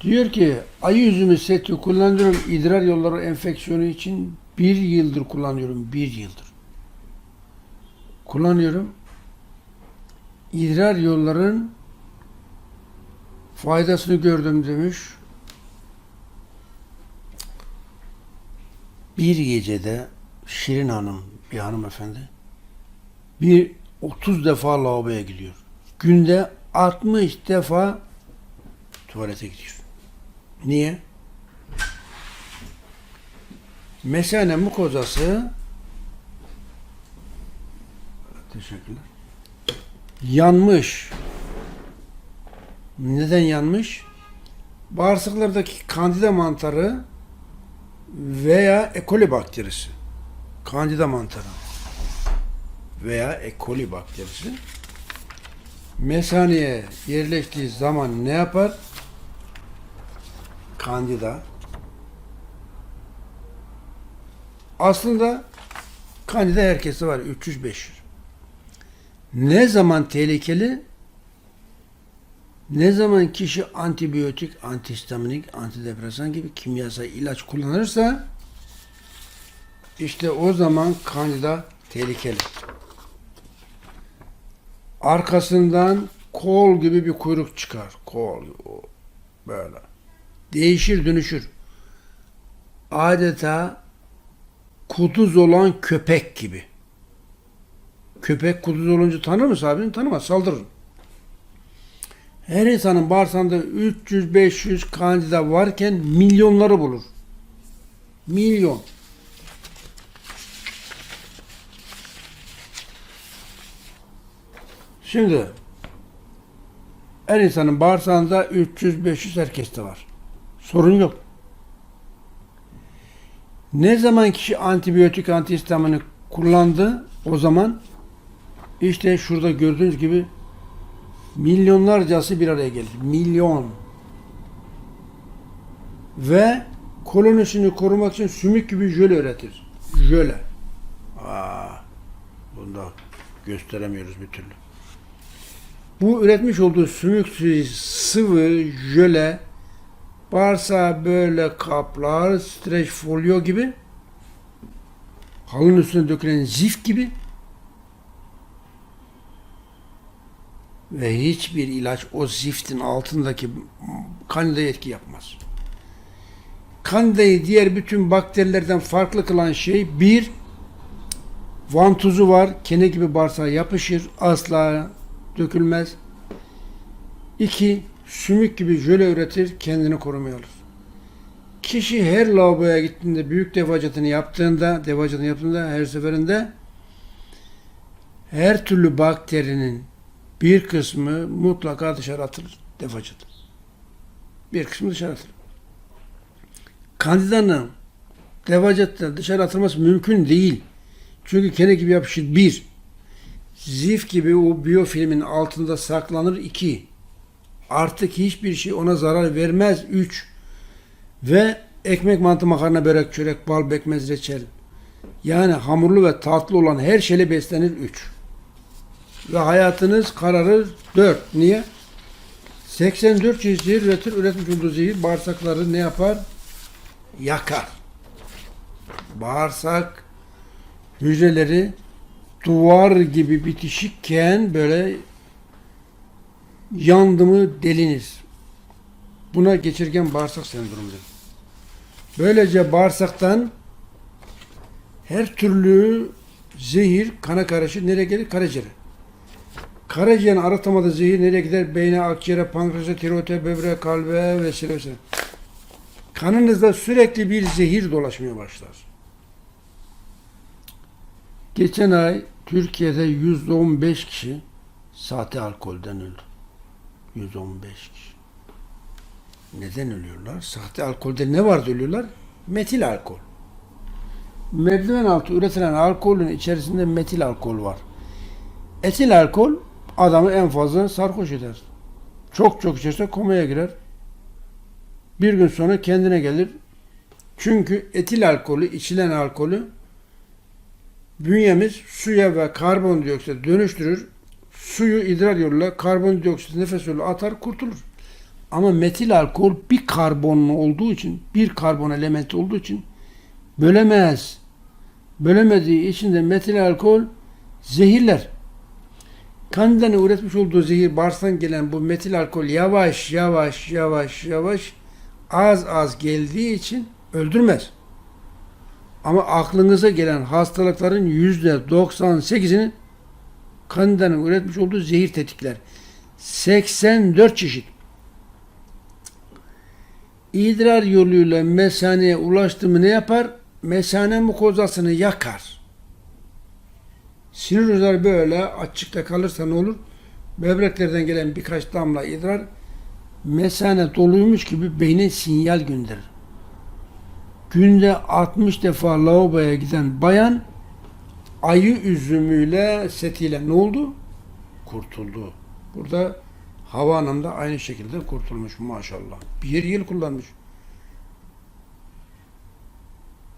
Diyor ki ayı üzümü seti kullanıyorum idrar yolları enfeksiyonu için bir yıldır kullanıyorum. Bir yıldır. Kullanıyorum. İdrar yolların faydasını gördüm demiş. Bir gecede Şirin Hanım, bir hanımefendi, bir 30 defa lavaboya gidiyor. Günde 60 defa tuvalete gidiyor. Niye? Mesane mukozası Teşekkürler. Yanmış. Neden yanmış? Bağırsaklardaki kandida mantarı veya E. coli bakterisi. Kandida mantarı veya E. coli bakterisi mesaneye yerleştiği zaman ne yapar? Kandida. Aslında kandida herkeste var 300-500. Ne zaman tehlikeli? Ne zaman kişi antibiyotik, antihistaminik, antidepresan gibi kimyasal ilaç kullanırsa işte o zaman kandida tehlikeli. Arkasından kol gibi bir kuyruk çıkar. Kol böyle. Değişir dönüşür. Adeta kuduz olan köpek gibi. Köpek kuduz olunca tanır mı sahibini? Tanımaz, saldırır. Her insanın bağırsağında 300-500 kandida varken milyonları bulur. Milyon. Şimdi her insanın bağırsağında 300-500 herkeste var. Sorun yok. Ne zaman kişi antibiyotik antihistamini kullandı o zaman işte şurada gördüğünüz gibi milyonlarcası bir araya gelir. Milyon. Ve kolonisini korumak için sümük gibi jöle üretir. Jöle. Aa, bunu da gösteremiyoruz bir türlü. Bu üretmiş olduğu sümüksü sıvı jöle bağırsağı böyle kaplar, streç folyo gibi halının üstüne dökülen zift gibi ve hiçbir ilaç o ziftin altındaki kandidaya etki yapmaz. Kandidayı diğer bütün bakterilerden farklı kılan şey bir vantuzu var. Kene gibi bağırsağa yapışır. Asla dökülmez. İki, sümük gibi jöle üretir, kendini korumaya alır. Kişi her lavaboya gittiğinde, büyük defacatını yaptığında, defacatını yaptığında her seferinde her türlü bakterinin bir kısmı mutlaka dışarı atılır defacat. Bir kısmı dışarı atılır. Kandidanın defacatta dışarı atılması mümkün değil. Çünkü kene gibi yapışır. Bir, zif gibi o biyofilmin altında saklanır. iki, artık hiçbir şey ona zarar vermez. Üç, ve ekmek, mantı, makarna, börek, çörek, bal, bekmez, reçel. Yani hamurlu ve tatlı olan her şeyle beslenir. Üç. Ve hayatınız kararır. Dört. Niye? 84 çeşit zehir üretir. Üretmiş olduğu zehir bağırsakları ne yapar? Yakar. Bağırsak hücreleri duvar gibi bitişikken böyle yandı mı delinir. Buna geçirgen bağırsak sendromudur. Böylece bağırsaktan her türlü zehir kana karışır. Nereye gelir? Karaciğere. Karaciğerin arıtamadığı zehir nereye gider? Beyne, akciğere, pankreasa, tiroide, böbreğe, kalbe vesaire vesaire. Kanınızda sürekli bir zehir dolaşmaya başlar. Geçen ay Türkiye'de 115 kişi sahte alkolden öldü. 115 kişi. Neden ölüyorlar? Sahte alkolde ne vardı ölüyorlar? Metil alkol. Merdiven altı üretilen alkolün içerisinde metil alkol var. Etil alkol adamı en fazla sarhoş eder. Çok çok içerse komaya girer. Bir gün sonra kendine gelir. Çünkü etil alkolü, içilen alkolü bünyemiz suya ve karbondioksit dönüştürür. Suyu idrar yoluyla karbondioksit nefes yoluyla atar kurtulur. Ama metil alkol bir karbonlu olduğu için, bir karbon elementi olduğu için bölemez. Bölemediği için de metil alkol zehirler. Kandidanın üretmiş olduğu zehir bağırsaktan gelen bu metil alkol yavaş yavaş yavaş yavaş az az geldiği için öldürmez. Ama aklınıza gelen hastalıkların yüzde 98'ini kandidanın üretmiş olduğu zehir tetikler. 84 çeşit. İdrar yoluyla mesaneye ulaştı mı ne yapar? Mesane mukozasını yakar. Sinir uçları böyle açıkta kalırsa ne olur? Böbreklerden gelen birkaç damla idrar mesane doluymuş gibi beyne sinyal gönderir. Günde 60 defa lavaboya giden bayan ayı üzümüyle setiyle ne oldu? Kurtuldu. Burada Hava Hanım da aynı şekilde kurtulmuş maşallah. Bir yıl kullanmış.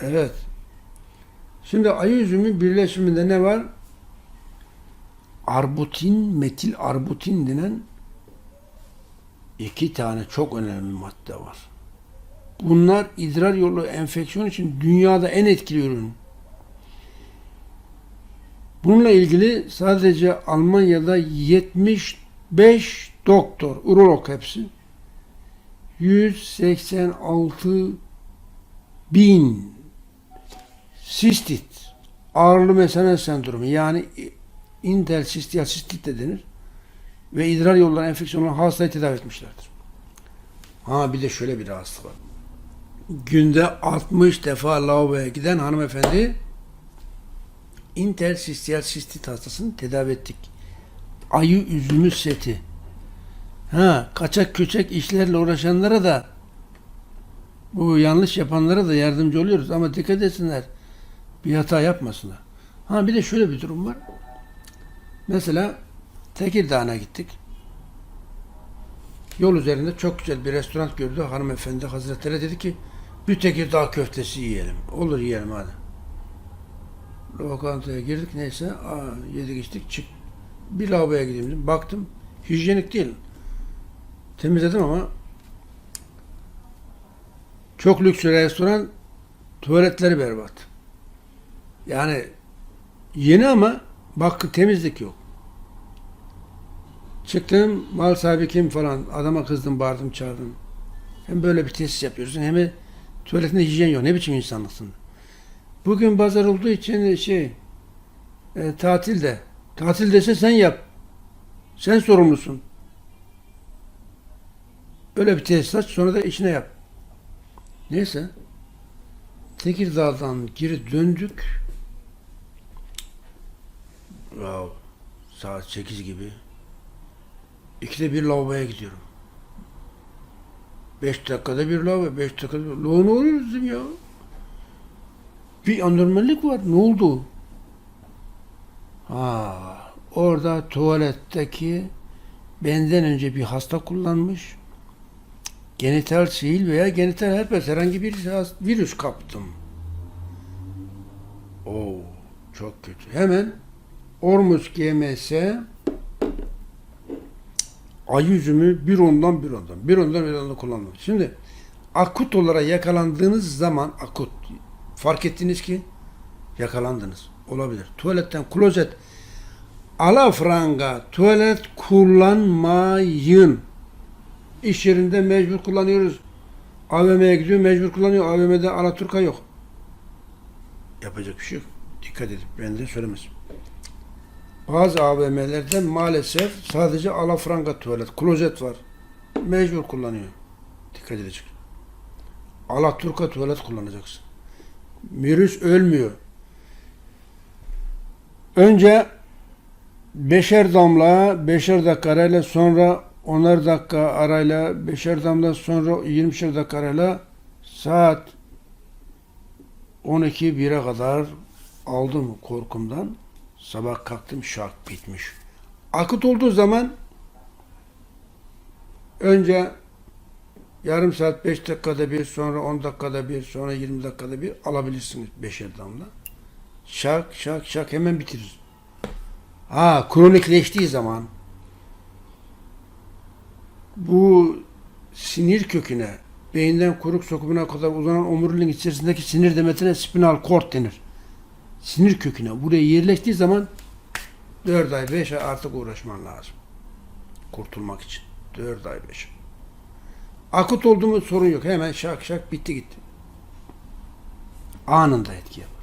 Evet. Şimdi ayı üzümü birleşiminde ne var? Arbutin, metil arbutin denen iki tane çok önemli madde var. Bunlar idrar yolu enfeksiyon için dünyada en etkili ürün. Bununla ilgili sadece Almanya'da 75 doktor, urolog hepsi 186 bin sistit, ağırlı mesane sendromu yani intersistiyal sistit de denir ve idrar yolları enfeksiyonu hastayı tedavi etmişlerdir. Ha bir de şöyle bir hastalık var. Günde 60 defa lavaboya giden hanımefendi intersistiyal sistit hastasını tedavi ettik. Ayı üzümü seti. Ha, kaçak köçek işlerle uğraşanlara da bu yanlış yapanlara da yardımcı oluyoruz ama dikkat etsinler. Bir hata yapmasınlar. Ha bir de şöyle bir durum var. Mesela Tekirdağ'a gittik. Yol üzerinde çok güzel bir restoran gördü. Hanımefendi Hazretleri dedi ki bir Tekirdağ köftesi yiyelim. Olur yiyelim hadi. Lokantaya girdik neyse aa, yedik içtik çık. Bir lavaboya gideyim. Baktım hijyenik değil. Temizledim ama çok lüks restoran tuvaletleri berbat. Yani yeni ama bak temizlik yok. Çıktım mal sahibi kim falan adama kızdım bağırdım çağırdım. Hem böyle bir tesis yapıyorsun hem de tuvaletinde hijyen yok. Ne biçim insanlıksın? Bugün pazar olduğu için şey e, tatilde. Tatil dese sen yap. Sen sorumlusun. Böyle bir tesisat sonra da işine yap. Neyse. Tekirdağ'dan geri döndük. Ya, saat 8 gibi. İkide bir lavaboya gidiyorum. Beş dakikada bir lavabo, beş dakikada bir... Lo ne oluyor bizim ya? Bir anormallik var. Ne oldu? Ha, orada tuvaletteki benden önce bir hasta kullanmış. Genital sihir veya genital herpes herhangi bir virüs kaptım. Oo, çok kötü. Hemen Ormus GMS ayı üzümü bir ondan bir ondan, bir ondan bir ondan kullandım. Şimdi akut olarak yakalandığınız zaman akut fark ettiniz ki yakalandınız. Olabilir. Tuvaletten klozet alafranga tuvalet kullanmayın. İş yerinde mecbur kullanıyoruz. AVM'ye gidiyor mecbur kullanıyor. AVM'de Alaturka yok. Yapacak bir şey yok. Dikkat edin. Ben de söylemez. Bazı AVM'lerde maalesef sadece alafranga tuvalet, klozet var. Mecbur kullanıyor. Dikkat edecek. Alaturka tuvalet kullanacaksın. Virüs ölmüyor. Önce beşer damla, beşer dakika arayla sonra onar dakika arayla, beşer damla sonra 20'şer dakika arayla saat 12 1'e kadar aldım korkumdan. Sabah kalktım şak bitmiş. Akut olduğu zaman önce Yarım saat 5 dakikada bir, sonra 10 dakikada bir, sonra 20 dakikada bir alabilirsiniz 5'er damla. Şak şak şak hemen bitirir. Ha kronikleştiği zaman bu sinir köküne, beyinden kuruk sokumuna kadar uzanan omuriliğin içerisindeki sinir demetine spinal kort denir. Sinir köküne. Buraya yerleştiği zaman 4 ay 5 ay artık uğraşman lazım. Kurtulmak için. 4 ay 5 ay. Akut oldu mu sorun yok. Hemen şak şak bitti gitti. Anında etki yapar.